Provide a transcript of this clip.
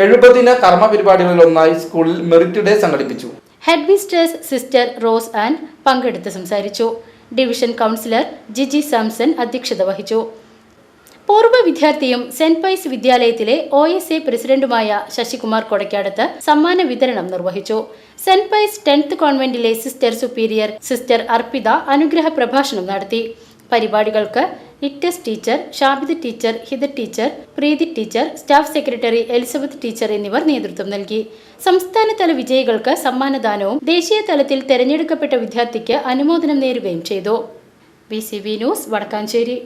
എഴുപതിന കർമ്മ പരിപാടികളിൽ ഒന്നായി സ്കൂളിൽ മെറിറ്റ് ഡേ സംഘടിപ്പിച്ചു. Head mistress sister Rose and പങ്കെടുത്ത് സംസാരിച്ചു. ഡിവിഷൻ കൗൺസിലർ ജിജി സാംസൺ അധ്യക്ഷത വഹിച്ചു. പൂർവ വിദ്യാർത്ഥിയും സെന്റ് പൈസ് വിദ്യാലയത്തിലെ ഒ എസ് എ പ്രസിഡന്റുമായ ശശികുമാർ കൊടക്കാടത്ത് സമ്മാന വിതരണം നിർവഹിച്ചു. സെന്റ് പൈസ് ടെൻത്ത് കോൺവെന്റിലെ സിസ്റ്റർ സുപ്പീരിയർ സിസ്റ്റർ അർപ്പിത അനുഗ്രഹ പ്രഭാഷണം നടത്തി. പരിപാടികൾക്ക് ഇക്ടസ് teacher Shabid teacher Hitha teacher Preethi teacher staff secretary Elizabeth teacher എന്നിവർ നേതൃത്വം നൽകി. സംസ്ഥാനതല വിജയികൾക്ക് സമ്മാനദാനവും ദേശീയ തലത്തിൽ തെരഞ്ഞെടുക്കപ്പെട്ട വിദ്യാർത്ഥിക്ക് അനുമോദനം നേരുകയും ചെയ്തു. B C B news Vadakkanchery.